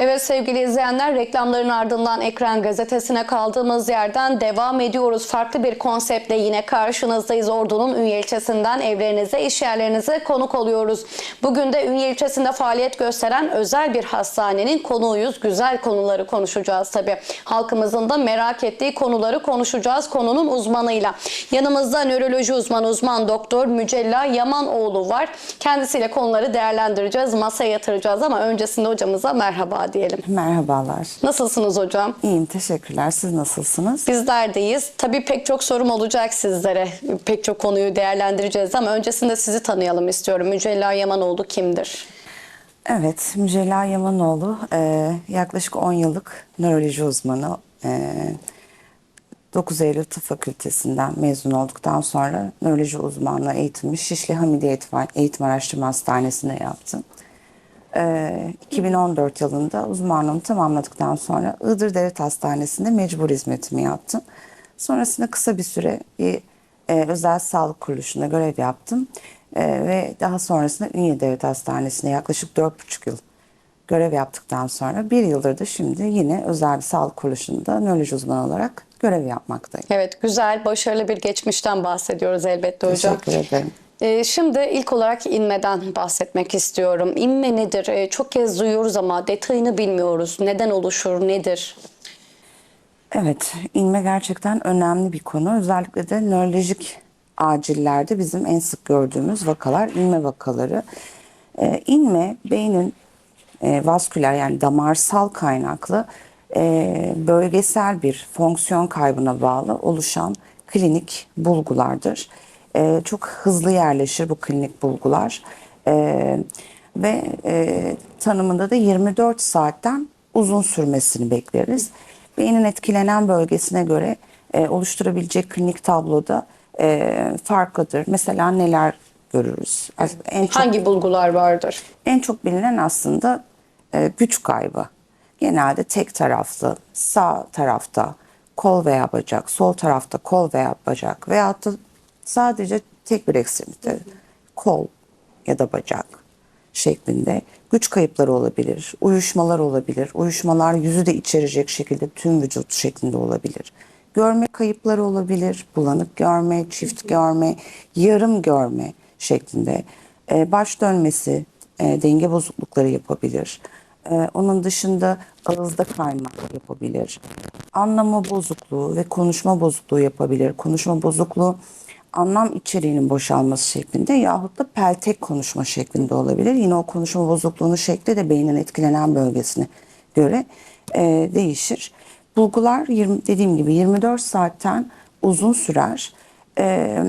Evet sevgili izleyenler reklamların ardından Ekran Gazetesi'ne kaldığımız yerden devam ediyoruz. Farklı bir konseptle yine karşınızdayız. Ordu'nun Ünye ilçesinden evlerinize, iş yerlerinize konuk oluyoruz. Bugün de Ünye ilçesinde faaliyet gösteren özel bir hastanenin konuğuyuz. Güzel konuları konuşacağız tabii. Halkımızın da merak ettiği konuları konuşacağız konunun uzmanıyla. Yanımızda nöroloji uzmanı uzman doktor Mücella Yamanoğlu var. Kendisiyle konuları değerlendireceğiz, masaya yatıracağız ama öncesinde hocamıza merhaba diyelim. Merhabalar. Nasılsınız hocam? İyiyim, teşekkürler. Siz nasılsınız? Bizler deyiz. Tabii pek çok sorum olacak sizlere. Pek çok konuyu değerlendireceğiz ama öncesinde sizi tanıyalım istiyorum. Mücella Yamanoğlu kimdir? Evet, Mücella Yamanoğlu e, yaklaşık 10 yıllık nöroloji uzmanı. E, 9 Eylül Tıp Fakültesinden mezun olduktan sonra nöroloji uzmanlığı eğitimi Şişli Hamidiye Eğitim, Eğitim Araştırma Hastanesi'nde yaptım. E, 2014 yılında uzmanlığımı tamamladıktan sonra Iğdır Devlet Hastanesi'nde mecbur hizmetimi yaptım. Sonrasında kısa bir süre bir e, özel sağlık kuruluşunda görev yaptım. E, ve daha sonrasında Ünye Devlet Hastanesi'nde yaklaşık 4,5 yıl görev yaptıktan sonra bir yıldır da şimdi yine özel bir sağlık kuruluşunda nöroloji uzmanı olarak görev yapmaktayım. Evet, güzel, başarılı bir geçmişten bahsediyoruz elbette hocam. Teşekkür ederim. Ee, Şimdi ilk olarak inmeden bahsetmek istiyorum. İnme nedir? Ee, Çok kez duyuyoruz ama detayını bilmiyoruz. Neden oluşur, nedir? Evet, inme gerçekten önemli bir konu. Özellikle de nörolojik acillerde bizim en sık gördüğümüz vakalar inme vakaları. Ee, inme beynin e, vasküler yani damarsal kaynaklı e, bölgesel bir fonksiyon kaybına bağlı oluşan klinik bulgulardır. E, çok hızlı yerleşir bu klinik bulgular. E, ve e, tanımında da 24 saatten uzun sürmesini bekleriz. Beynin etkilenen bölgesine göre e, oluşturabilecek klinik tabloda e, farklıdır. Mesela neler görürüz? En çok Hangi bulgular vardır? en çok bilinen aslında e, güç kaybı. Genelde tek taraflı, sağ tarafta kol veya bacak, sol tarafta kol veya bacak veyahut da sadece tek bir ekstremite, kol ya da bacak şeklinde güç kayıpları olabilir, uyuşmalar olabilir. Uyuşmalar yüzü de içerecek şekilde tüm vücut şeklinde olabilir. Görme kayıpları olabilir, bulanık görme, çift görme, yarım görme şeklinde. Ee, baş dönmesi, e, denge bozuklukları yapabilir. Ee, onun dışında ağızda kayma yapabilir. Anlama bozukluğu ve konuşma bozukluğu yapabilir. Konuşma bozukluğu anlam içeriğinin boşalması şeklinde yahut da peltek konuşma şeklinde olabilir. Yine o konuşma bozukluğunun şekli de beynin etkilenen bölgesine göre e, değişir. Bulgular 20, dediğim gibi 24 saatten uzun sürer. E,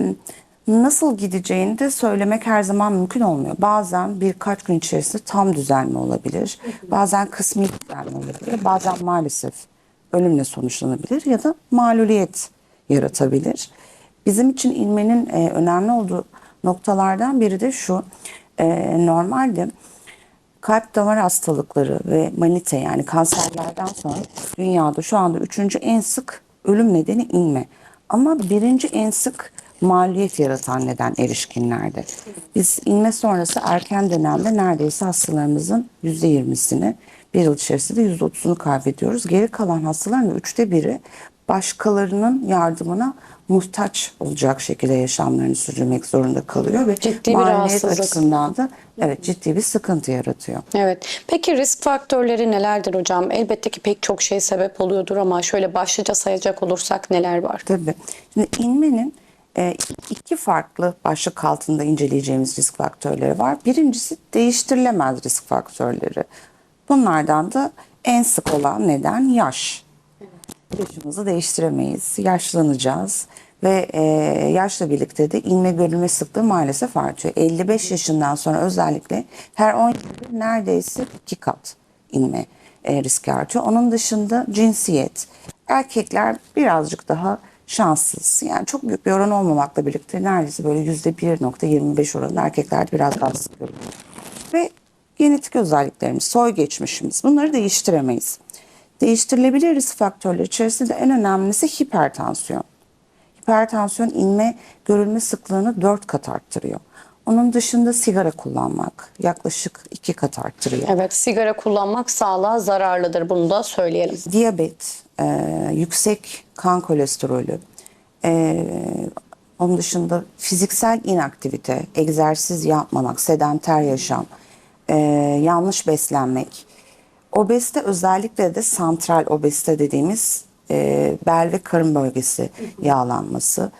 nasıl gideceğini de söylemek her zaman mümkün olmuyor. Bazen birkaç gün içerisinde tam düzelme olabilir. Bazen kısmi düzelme olabilir. Bazen maalesef ölümle sonuçlanabilir ya da maluliyet yaratabilir. Bizim için ilmenin e, önemli olduğu noktalardan biri de şu. E, normalde kalp damar hastalıkları ve manite yani kanserlerden sonra dünyada şu anda üçüncü en sık ölüm nedeni inme. Ama birinci en sık maliyet yaratan neden erişkinlerde. Biz inme sonrası erken dönemde neredeyse hastalarımızın %20'sini bir yıl içerisinde %30'unu kaybediyoruz. Geri kalan hastaların üçte biri başkalarının yardımına muhtaç olacak şekilde yaşamlarını sürdürmek zorunda kalıyor ve Ciddi bir rahatsızlık. açısından da evet ciddi bir sıkıntı yaratıyor. Evet. Peki risk faktörleri nelerdir hocam? Elbette ki pek çok şey sebep oluyordur ama şöyle başlıca sayacak olursak neler var? Tabii. Şimdi inmenin e, iki farklı başlık altında inceleyeceğimiz risk faktörleri var. Birincisi değiştirilemez risk faktörleri. Bunlardan da en sık olan neden yaş. Yaşımızı değiştiremeyiz, yaşlanacağız ve e, yaşla birlikte de inme görülme sıklığı maalesef artıyor. 55 yaşından sonra özellikle her 10 yılda neredeyse iki kat inme e, riski artıyor. Onun dışında cinsiyet. Erkekler birazcık daha şanssız. Yani çok büyük bir oran olmamakla birlikte neredeyse böyle yüzde 1.25 oranında erkeklerde biraz daha sık görülüyor. Ve genetik özelliklerimiz, soy geçmişimiz bunları değiştiremeyiz. Değiştirilebilir risk faktörleri içerisinde en önemlisi hipertansiyon. Hipertansiyon inme görülme sıklığını 4 kat arttırıyor. Onun dışında sigara kullanmak yaklaşık 2 kat arttırıyor. Evet sigara kullanmak sağlığa zararlıdır bunu da söyleyelim. Diyabet, e, yüksek kan kolesterolü, e, onun dışında fiziksel inaktivite, egzersiz yapmamak, sedanter yaşam, e, yanlış beslenmek, obezite özellikle de santral obezite dediğimiz e, bel ve karın bölgesi yağlanması.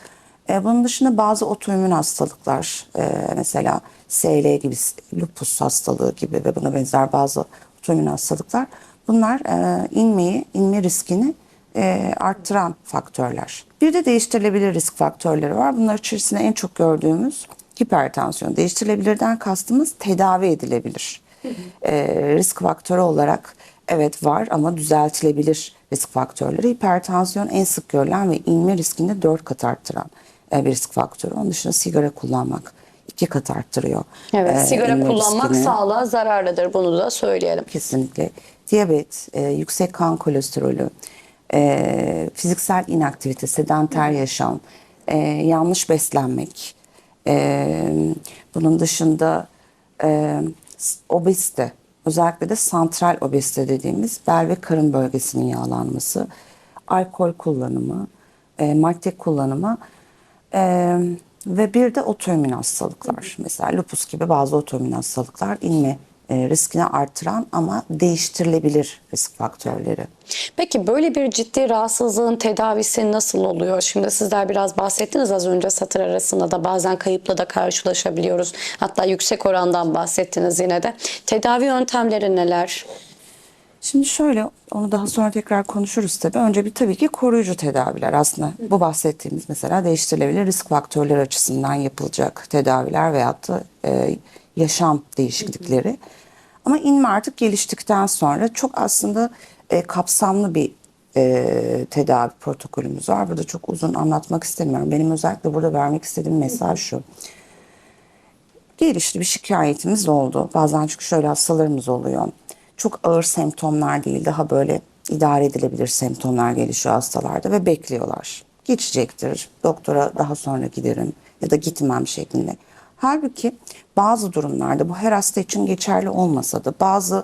E, bunun dışında bazı otoimmün hastalıklar, e, mesela SL gibi, lupus hastalığı gibi ve buna benzer bazı otoimmün hastalıklar, bunlar e, inmeyi, inme riskini e, arttıran faktörler. Bir de değiştirilebilir risk faktörleri var. Bunlar içerisinde en çok gördüğümüz hipertansiyon. Değiştirilebilirden kastımız tedavi edilebilir. E, risk faktörü olarak evet var ama düzeltilebilir risk faktörleri. Hipertansiyon en sık görülen ve inme riskini 4 kat arttıran e, bir risk faktörü. Onun dışında sigara kullanmak iki kat arttırıyor. Evet e, sigara kullanmak riskini. sağlığa zararlıdır bunu da söyleyelim. Kesinlikle. Diyabet, e, yüksek kan kolesterolü, e, fiziksel inaktivite, sedanter yaşam, e, yanlış beslenmek, e, bunun dışında e, obezite, özellikle de santral obezite dediğimiz bel ve karın bölgesinin yağlanması, alkol kullanımı, e, madde kullanımı e, ve bir de otoimmün hastalıklar. Mesela lupus gibi bazı otoimmün hastalıklar inme riskini artıran ama değiştirilebilir risk faktörleri. Peki böyle bir ciddi rahatsızlığın tedavisi nasıl oluyor? Şimdi sizler biraz bahsettiniz az önce satır arasında da bazen kayıpla da karşılaşabiliyoruz. Hatta yüksek orandan bahsettiniz yine de. Tedavi yöntemleri neler? Şimdi şöyle onu daha sonra tekrar konuşuruz tabii. Önce bir tabii ki koruyucu tedaviler aslında bu bahsettiğimiz mesela değiştirilebilir risk faktörleri açısından yapılacak tedaviler veyahut da e, yaşam değişiklikleri. Ama inme artık geliştikten sonra çok aslında e, kapsamlı bir e, tedavi protokolümüz var. Burada çok uzun anlatmak istemiyorum. Benim özellikle burada vermek istediğim mesaj şu. Gelişti bir şikayetimiz oldu. Bazen çünkü şöyle hastalarımız oluyor. Çok ağır semptomlar değil, daha böyle idare edilebilir semptomlar gelişiyor hastalarda ve bekliyorlar. Geçecektir, doktora daha sonra giderim ya da gitmem şeklinde. Halbuki bazı durumlarda bu her hasta için geçerli olmasa da bazı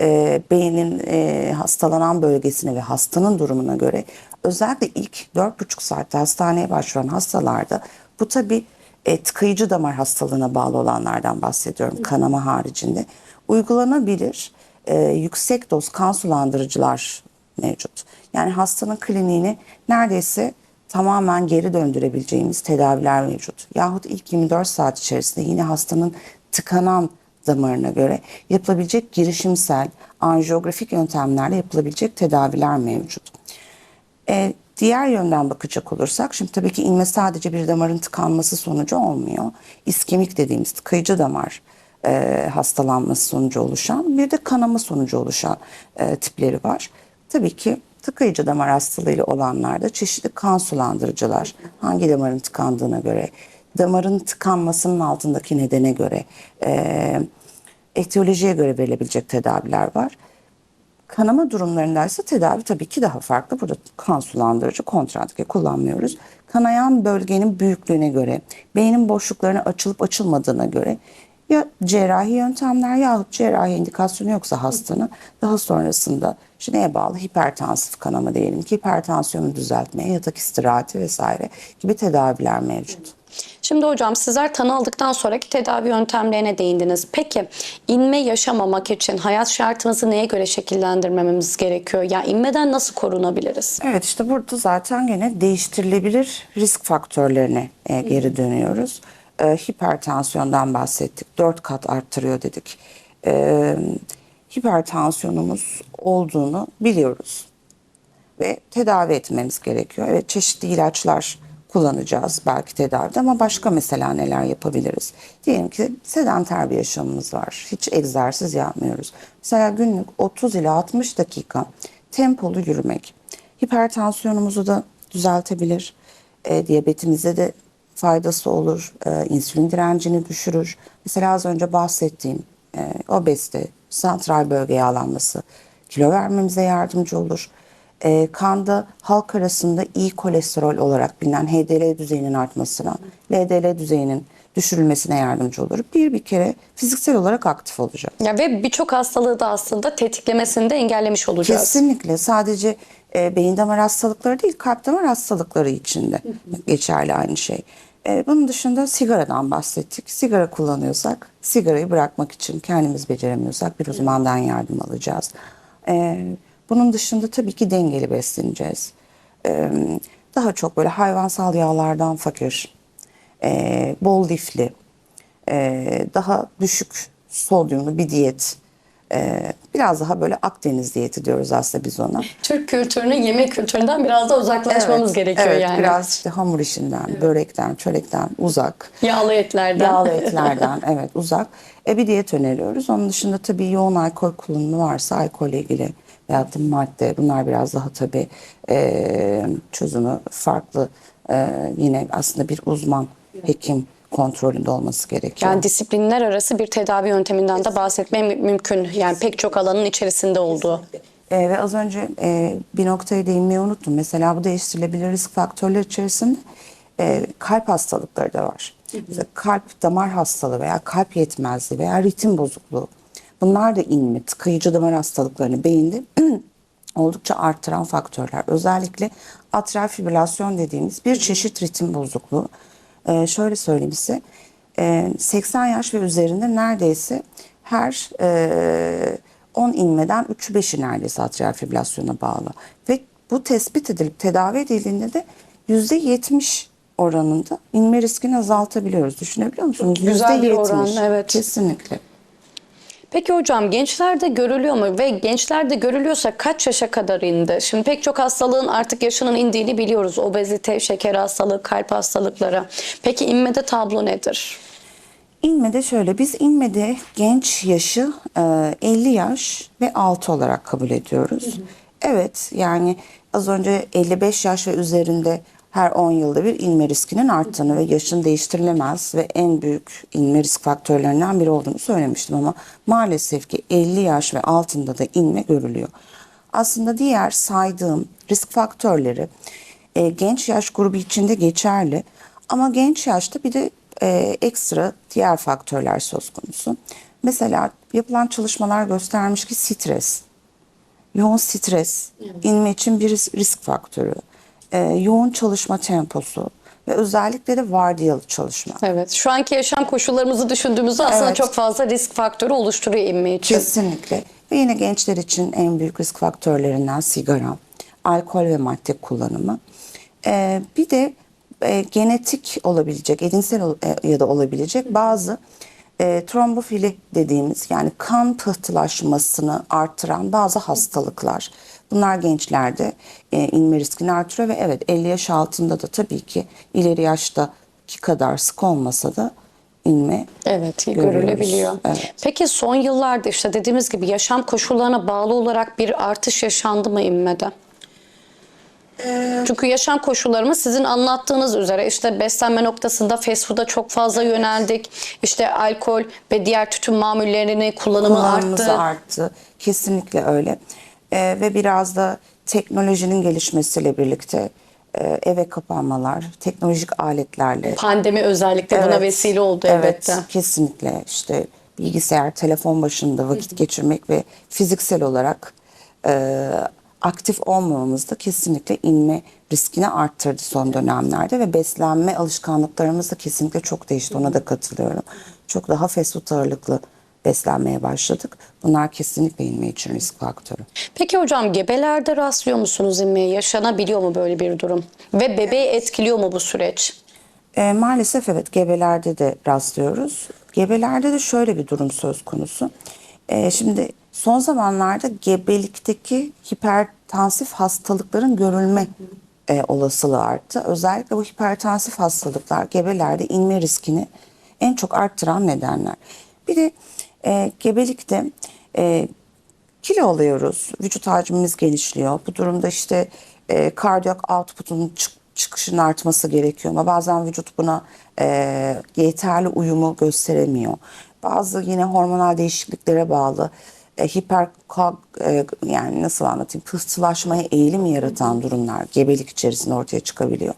e, beynin e, hastalanan bölgesine ve hastanın durumuna göre özellikle ilk 4,5 saatte hastaneye başvuran hastalarda bu tabii e, tıkayıcı damar hastalığına bağlı olanlardan bahsediyorum kanama haricinde. Uygulanabilir e, yüksek doz kan sulandırıcılar mevcut. Yani hastanın kliniğini neredeyse tamamen geri döndürebileceğimiz tedaviler mevcut. Yahut ilk 24 saat içerisinde yine hastanın tıkanan damarına göre yapılabilecek girişimsel, anjiyografik yöntemlerle yapılabilecek tedaviler mevcut. E, diğer yönden bakacak olursak, şimdi tabii ki inme sadece bir damarın tıkanması sonucu olmuyor. İskemik dediğimiz tıkayıcı damar e, hastalanması sonucu oluşan, bir de kanama sonucu oluşan e, tipleri var. Tabii ki tıkayıcı damar hastalığıyla olanlarda çeşitli kan sulandırıcılar, hangi damarın tıkandığına göre, damarın tıkanmasının altındaki nedene göre, e, etiyolojiye göre verilebilecek tedaviler var. Kanama durumlarında ise tedavi tabii ki daha farklı. Burada kan sulandırıcı kontratike kullanmıyoruz. Kanayan bölgenin büyüklüğüne göre, beynin boşluklarına açılıp açılmadığına göre ya cerrahi yöntemler yahut cerrahi indikasyonu yoksa hastanın daha sonrasında işte neye bağlı hipertansif kanama diyelim ki hipertansiyonu düzeltmeye, yatak istirahati vesaire gibi tedaviler mevcut. Şimdi hocam sizler tanı aldıktan sonraki tedavi yöntemlerine değindiniz. Peki inme yaşamamak için hayat şartımızı neye göre şekillendirmemiz gerekiyor? Ya inmeden nasıl korunabiliriz? Evet işte burada zaten gene değiştirilebilir risk faktörlerine e, geri dönüyoruz. E, hipertansiyondan bahsettik. Dört kat arttırıyor dedik. E, hipertansiyonumuz olduğunu biliyoruz. Ve tedavi etmemiz gerekiyor. Evet çeşitli ilaçlar kullanacağız belki tedavide ama başka mesela neler yapabiliriz? Diyelim ki sedanter bir yaşamımız var. Hiç egzersiz yapmıyoruz. Mesela günlük 30 ila 60 dakika tempolu yürümek hipertansiyonumuzu da düzeltebilir. E, diyabetimize de faydası olur. E, insülin direncini düşürür. Mesela az önce bahsettiğim e, obezite, santral bölge yağlanması kilo vermemize yardımcı olur. E, kanda halk arasında iyi kolesterol olarak bilinen HDL düzeyinin artmasına, LDL düzeyinin düşürülmesine yardımcı olur. Bir bir kere fiziksel olarak aktif olacağız. Ya ve birçok hastalığı da aslında tetiklemesini de engellemiş olacağız. Kesinlikle sadece e, beyin damar hastalıkları değil kalp damar hastalıkları için de geçerli aynı şey. E, bunun dışında sigaradan bahsettik. Sigara kullanıyorsak sigarayı bırakmak için kendimiz beceremiyorsak bir uzmandan yardım alacağız. E, bunun dışında tabii ki dengeli besleneceğiz. E, daha çok böyle hayvansal yağlardan fakir, e, bol lifli, e, daha düşük sodyumlu bir diyet. E, biraz daha böyle Akdeniz diyeti diyoruz aslında biz ona. Türk kültürünü, yemek kültüründen biraz da uzaklaşmamız Evet, gerekiyor evet, yani. Biraz işte hamur işinden, börekten, çörekten uzak. Yağlı etlerden. Yağlı etlerden evet uzak. E bir diyet öneriyoruz. Onun dışında tabii yoğun alkol kullanımı varsa alkolle ilgili veyahut da madde bunlar biraz daha tabii e, çözümü farklı. E, yine aslında bir uzman hekim kontrolünde olması gerekiyor. Yani disiplinler arası bir tedavi yönteminden de bahsetmem mü- mümkün. Yani pek çok alanın içerisinde olduğu. E, ve az önce e, bir noktaya değinmeyi unuttum. Mesela bu değiştirilebilir risk faktörler içerisinde e, kalp hastalıkları da var. Mesela kalp damar hastalığı veya kalp yetmezliği veya ritim bozukluğu. Bunlar da inme, tıkayıcı damar hastalıklarını beyinde oldukça arttıran faktörler. Özellikle atrial fibrilasyon dediğimiz bir çeşit ritim bozukluğu. E, şöyle söyleyeyim size, e, 80 yaş ve üzerinde neredeyse her e, 10 inmeden 3'ü 5'i neredeyse atrial fibrilasyona bağlı. Ve bu tespit edilip tedavi edildiğinde de %70 oranında inme riskini azaltabiliyoruz. Düşünebiliyor musunuz? Güzel bir %70. oran, evet. Kesinlikle. Peki hocam gençlerde görülüyor mu ve gençlerde görülüyorsa kaç yaşa kadar indi? Şimdi pek çok hastalığın artık yaşının indiğini biliyoruz. Obezite, şeker hastalığı, kalp hastalıkları. Peki inmede tablo nedir? İnmede şöyle biz inmede genç yaşı e, 50 yaş ve altı olarak kabul ediyoruz. Evet yani az önce 55 yaş ve üzerinde her 10 yılda bir inme riskinin arttığını ve yaşın değiştirilemez ve en büyük inme risk faktörlerinden biri olduğunu söylemiştim ama maalesef ki 50 yaş ve altında da inme görülüyor. Aslında diğer saydığım risk faktörleri e, genç yaş grubu içinde geçerli ama genç yaşta bir de e, ekstra diğer faktörler söz konusu. Mesela yapılan çalışmalar göstermiş ki stres, yoğun stres inme için bir ris- risk faktörü, e, yoğun çalışma temposu ve özellikle de vardiyalı çalışma. Evet. Şu anki yaşam koşullarımızı düşündüğümüzde aslında Evet. çok fazla risk faktörü oluşturuyor inme için. Kesinlikle. Ve yine gençler için en büyük risk faktörlerinden sigara, alkol ve madde kullanımı. Ee, bir de e, genetik olabilecek, edinsel ol- e, ya da olabilecek bazı e, trombofili dediğimiz yani kan pıhtılaşmasını artıran bazı hastalıklar. Bunlar gençlerde e, inme riskini artırıyor ve evet 50 yaş altında da tabii ki ileri yaştaki kadar sık olmasa da inme Evet, Görüyoruz. görülebiliyor. Evet. Peki son yıllarda işte dediğimiz gibi yaşam koşullarına bağlı olarak bir artış yaşandı mı inmede? Çünkü yaşam koşullarımız sizin anlattığınız üzere işte beslenme noktasında fast food'a çok fazla yöneldik. İşte alkol ve diğer tütün mamullerini kullanımı arttı. arttı. Kesinlikle öyle. Ee, ve biraz da teknolojinin gelişmesiyle birlikte e, eve kapanmalar, teknolojik aletlerle. Pandemi özellikle buna Evet, vesile oldu evet, elbette. kesinlikle işte bilgisayar, telefon başında vakit geçirmek ve fiziksel olarak e, aktif olmamamız da kesinlikle inme riskini arttırdı son dönemlerde ve beslenme alışkanlıklarımız da kesinlikle çok değişti. Ona da katılıyorum. Çok daha fast food ağırlıklı beslenmeye başladık. Bunlar kesinlikle inme için risk faktörü. Peki hocam gebelerde rastlıyor musunuz inmeye? Yaşanabiliyor mu böyle bir durum? Ve bebeği etkiliyor mu bu süreç? E, maalesef evet gebelerde de rastlıyoruz. Gebelerde de şöyle bir durum söz konusu. E, şimdi son zamanlarda gebelikteki hipertansif hastalıkların görülme e, olasılığı arttı. Özellikle bu hipertansif hastalıklar gebelerde inme riskini en çok arttıran nedenler. Bir de e, gebelikte e, kilo alıyoruz, vücut hacmimiz genişliyor. Bu durumda işte e, kardiyak output'un çık- çıkışın artması gerekiyor ama bazen vücut buna e, yeterli uyumu gösteremiyor. Bazı yine hormonal değişikliklere bağlı e, hiper e, yani nasıl anlatayım pıhtılaşmaya eğilim yaratan durumlar gebelik içerisinde ortaya çıkabiliyor.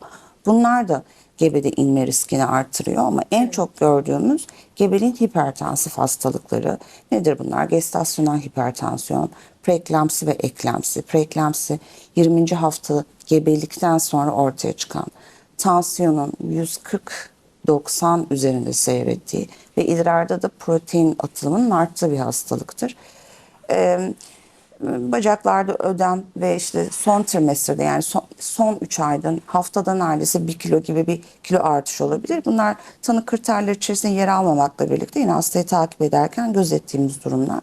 Bunlar da gebede inme riskini artırıyor ama en çok gördüğümüz gebeliğin hipertansif hastalıkları. Nedir bunlar? Gestasyonel hipertansiyon, preeklamsi ve eklamsi. Preeklamsi 20. hafta gebelikten sonra ortaya çıkan tansiyonun 140-90 üzerinde seyrettiği ve idrarda da protein atılımının arttığı bir hastalıktır. Ee, bacaklarda ödem ve işte son trimestrede yani son, son 3 ayda haftada neredeyse 1 kilo gibi bir kilo artış olabilir. Bunlar tanı kriterleri içerisinde yer almamakla birlikte yine hastayı takip ederken gözettiğimiz durumlar.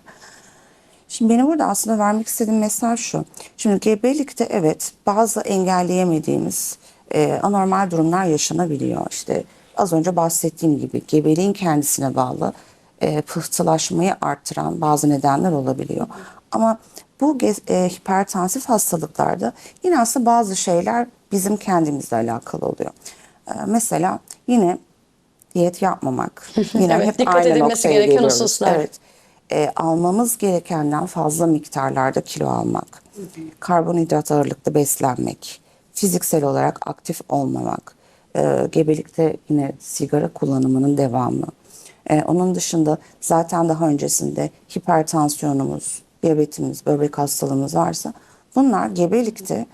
Şimdi benim burada aslında vermek istediğim mesaj şu. Şimdi gebelikte evet bazı engelleyemediğimiz e, anormal durumlar yaşanabiliyor. İşte az önce bahsettiğim gibi gebeliğin kendisine bağlı e, pıhtılaşmayı arttıran bazı nedenler olabiliyor. Ama bu e, hipertansif hastalıklarda yine aslında bazı şeyler bizim kendimizle alakalı oluyor. E, mesela yine diyet yapmamak. Yine Evet, hep dikkat aynı edilmesi gereken geliyoruz. hususlar. Evet. E, almamız gerekenden fazla miktarlarda kilo almak, karbonhidrat ağırlıklı beslenmek, fiziksel olarak aktif olmamak, e, gebelikte yine sigara kullanımının devamı. E, onun dışında zaten daha öncesinde hipertansiyonumuz, diyabetimiz, böbrek hastalığımız varsa bunlar gebelikte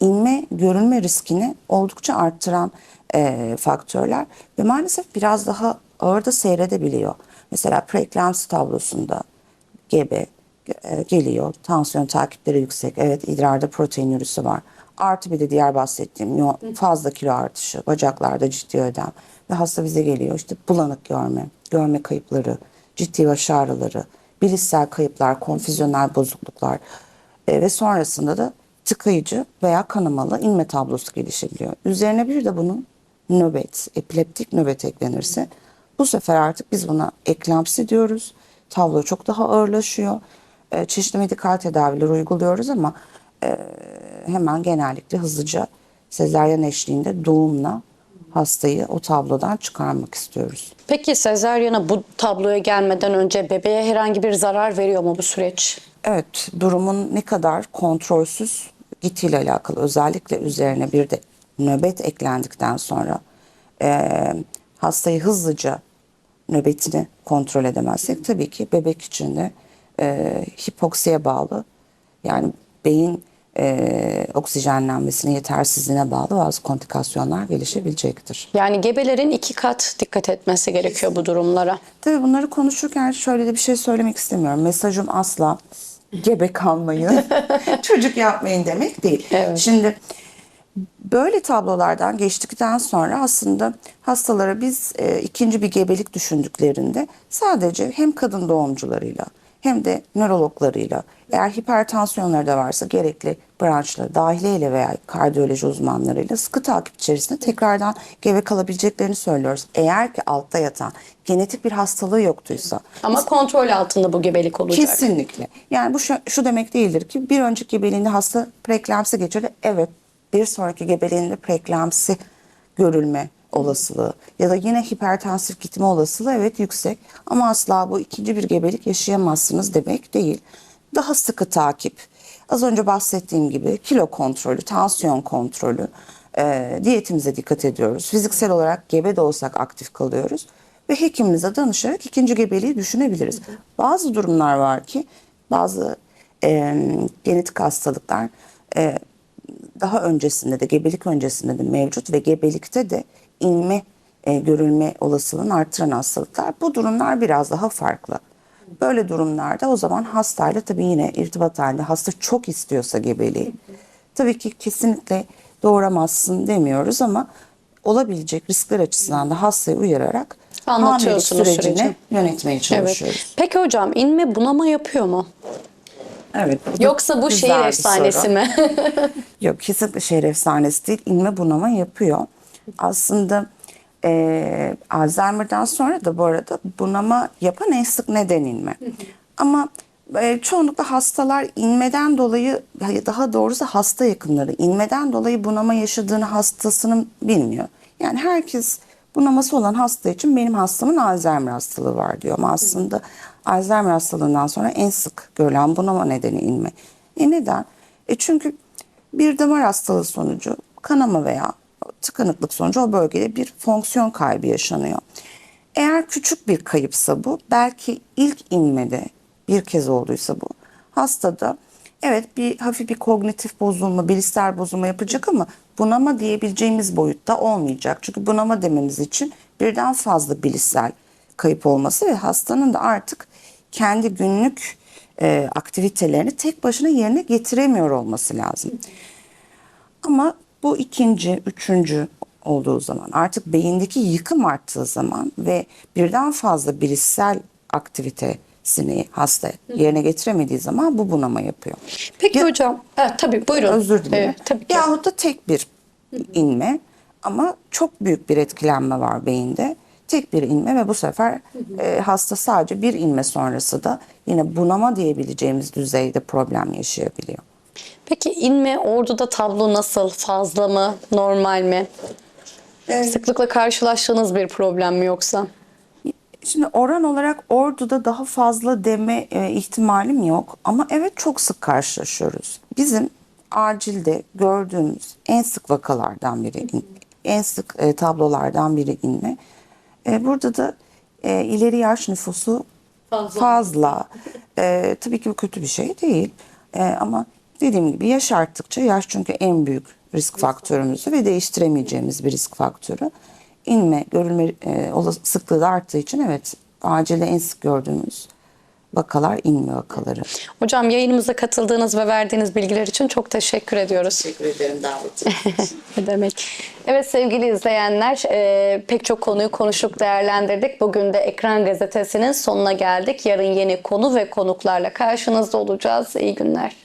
inme, görülme riskini oldukça arttıran e, faktörler ve maalesef biraz daha ağır da seyredebiliyor. Mesela preeklamsi tablosunda gebe e, geliyor, tansiyon takipleri yüksek, evet idrarda protein ürüsü var. Artı bir de diğer bahsettiğim fazla kilo artışı, bacaklarda ciddi ödem ve hasta bize geliyor işte bulanık görme, görme kayıpları, ciddi baş ağrıları, bilişsel kayıplar, konfüzyonel bozukluklar e, ve sonrasında da tıkayıcı veya kanamalı inme tablosu gelişebiliyor. Üzerine bir de bunun nöbet, epileptik nöbet eklenirse bu sefer artık biz buna eklamsi diyoruz. Tablo çok daha ağırlaşıyor. E, çeşitli medikal tedaviler uyguluyoruz ama e, hemen genellikle hızlıca sezaryen eşliğinde doğumla hastayı o tablodan çıkarmak istiyoruz. Peki sezaryana bu tabloya gelmeden önce bebeğe herhangi bir zarar veriyor mu bu süreç? Evet, durumun ne kadar kontrolsüz gittiğiyle alakalı özellikle üzerine bir de nöbet eklendikten sonra e, hastayı hızlıca nöbetini kontrol edemezsek tabii ki bebek için de e, hipoksiye bağlı yani beyin e, oksijenlenmesine yetersizliğine bağlı bazı komplikasyonlar gelişebilecektir. Yani gebelerin iki kat dikkat etmesi gerekiyor bu durumlara. Tabii bunları konuşurken şöyle de bir şey söylemek istemiyorum. Mesajım asla gebe kalmayın, çocuk yapmayın demek değil. Evet. Şimdi böyle tablolardan geçtikten sonra aslında hastalara biz e, ikinci bir gebelik düşündüklerinde sadece hem kadın doğumcularıyla hem de nörologlarıyla eğer hipertansiyonları da varsa gerekli branşla dahiliyle veya kardiyoloji uzmanlarıyla sıkı takip içerisinde tekrardan gebe kalabileceklerini söylüyoruz. Eğer ki altta yatan genetik bir hastalığı yoktuysa Ama kontrol altında bu gebelik olacak. Kesinlikle. Yani bu şu, şu demek değildir ki bir önceki gebeliğinde hasta preeklamsi geçirdi. Evet bir sonraki gebeliğinde preeklamsi görülme olasılığı ya da yine hipertansif gitme olasılığı evet yüksek ama asla bu ikinci bir gebelik yaşayamazsınız demek değil. Daha sıkı takip. Az önce bahsettiğim gibi kilo kontrolü, tansiyon kontrolü, e, diyetimize dikkat ediyoruz. Fiziksel olarak gebe de olsak aktif kalıyoruz ve hekimimize danışarak ikinci gebeliği düşünebiliriz. Bazı durumlar var ki bazı e, genetik hastalıklar e, daha öncesinde de gebelik öncesinde de mevcut ve gebelikte de inme e, görülme olasılığını arttıran hastalıklar. Bu durumlar biraz daha farklı. Böyle durumlarda o zaman hastayla tabii yine irtibat halinde hasta çok istiyorsa gebeliği tabii ki kesinlikle doğuramazsın demiyoruz ama olabilecek riskler açısından da hastayı uyararak Anlatıyorsunuz sürecini süreci. yönetmeye Evet. çalışıyoruz. Peki hocam inme bunama yapıyor mu? Evet. bu Yoksa bu şehir efsanesi soru. mi? Yok kesinlikle şehir efsanesi değil. İnme bunama yapıyor. Aslında e, Alzheimer'dan sonra da bu arada bunama yapan en sık neden inme. Ama e, çoğunlukla hastalar inmeden dolayı daha doğrusu hasta yakınları inmeden dolayı bunama yaşadığını hastasının bilmiyor. Yani herkes bunaması olan hasta için benim hastamın Alzheimer hastalığı var diyor ama aslında Alzheimer hastalığından sonra en sık görülen bunama nedeni inme. E neden? E çünkü bir damar hastalığı sonucu kanama veya tıkanıklık sonucu o bölgede bir fonksiyon kaybı yaşanıyor. Eğer küçük bir kayıpsa bu belki ilk inmede bir kez olduysa bu hastada evet bir hafif bir kognitif bozulma, bilişsel bozulma yapacak ama bunama diyebileceğimiz boyutta olmayacak. Çünkü bunama dememiz için birden fazla bilişsel kayıp olması ve hastanın da artık kendi günlük e, aktivitelerini tek başına yerine getiremiyor olması lazım. Ama bu ikinci, üçüncü olduğu zaman artık beyindeki yıkım arttığı zaman ve birden fazla bilişsel aktivitesini hasta yerine getiremediği zaman bu bunama yapıyor. Peki Ya- hocam. Evet, tabii buyurun. Özür dilerim. Evet, tabii ki. Yahut da tek bir inme ama çok büyük bir etkilenme var beyinde. Tek bir inme ve bu sefer e, hasta sadece bir inme sonrası da yine bunama diyebileceğimiz düzeyde problem yaşayabiliyor. Peki inme orduda tablo nasıl? Fazla mı? Normal mi? Sıklıkla karşılaştığınız bir problem mi yoksa? Şimdi oran olarak orduda daha fazla deme e, ihtimalim yok ama evet çok sık karşılaşıyoruz. Bizim acilde gördüğümüz en sık vakalardan biri, en sık e, tablolardan biri inme. E, burada da e, ileri yaş nüfusu fazla. E, tabii ki bu kötü bir şey değil E, ama dediğim gibi yaş arttıkça yaş çünkü en büyük risk faktörümüzü ve değiştiremeyeceğimiz bir risk faktörü. İnme, görülme e, sıklığı da arttığı için evet acilde en sık gördüğümüz vakalar inme vakaları. Hocam yayınımıza katıldığınız ve verdiğiniz bilgiler için çok teşekkür ediyoruz. Teşekkür ederim davetiniz Ne demek. Evet sevgili izleyenler e, pek çok konuyu konuştuk değerlendirdik. Bugün de Ekran Gazetesi'nin sonuna geldik. Yarın yeni konu ve konuklarla karşınızda olacağız. İyi günler.